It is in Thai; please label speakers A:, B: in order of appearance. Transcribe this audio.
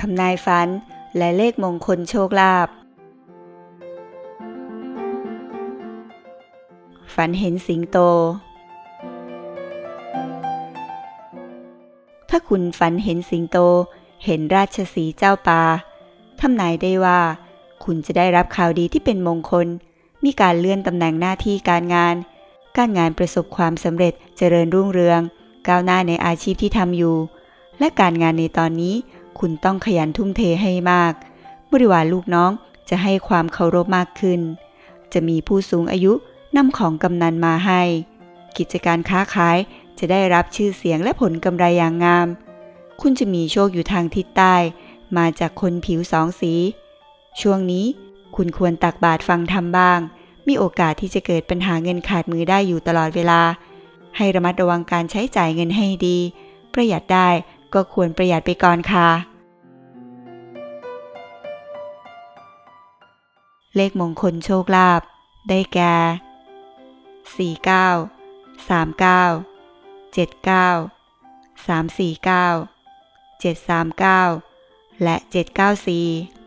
A: ทำนายฝัน และเลขมงคลโชคลาภ ฝันเห็นสิงโต ถ้าคุณฝันเห็นสิงโต เห็นราชสีเจ้าป่าทำนายได้ว่า คุณจะได้รับข่าวดีที่เป็นมงคล มีการเลื่อนตำแหน่งหน้าที่การงาน การงานประสบความสำเร็จเจริญรุ่งเรือง ก้าวหน้าในอาชีพที่ทำอยู่ และการงานในตอนนี้ คุณต้องขยันทุ่มเทให้มาก บริวารลูกน้องจะให้ความเคารพมากขึ้น จะมีผู้สูงอายุนำของกำนันมาให้ กิจการค้าขายจะได้รับชื่อเสียงและผลกำไรอย่างงาม คุณจะมีโชคอยู่ทางทิศใต้ มาจากคนผิวสองสี ช่วงนี้คุณควรตักบาตรฟังธรรมบ้าง มีโอกาสที่จะเกิดปัญหาเงินขาดมือได้อยู่ตลอดเวลา ให้ระมัดระวังการใช้จ่ายเงินให้ดี ประหยัดได้ ก็ควรประหยัดไปก่อนค่ะ เลขมงคลโชคลาภได้แก่ 49 39 79 349 739 และ 794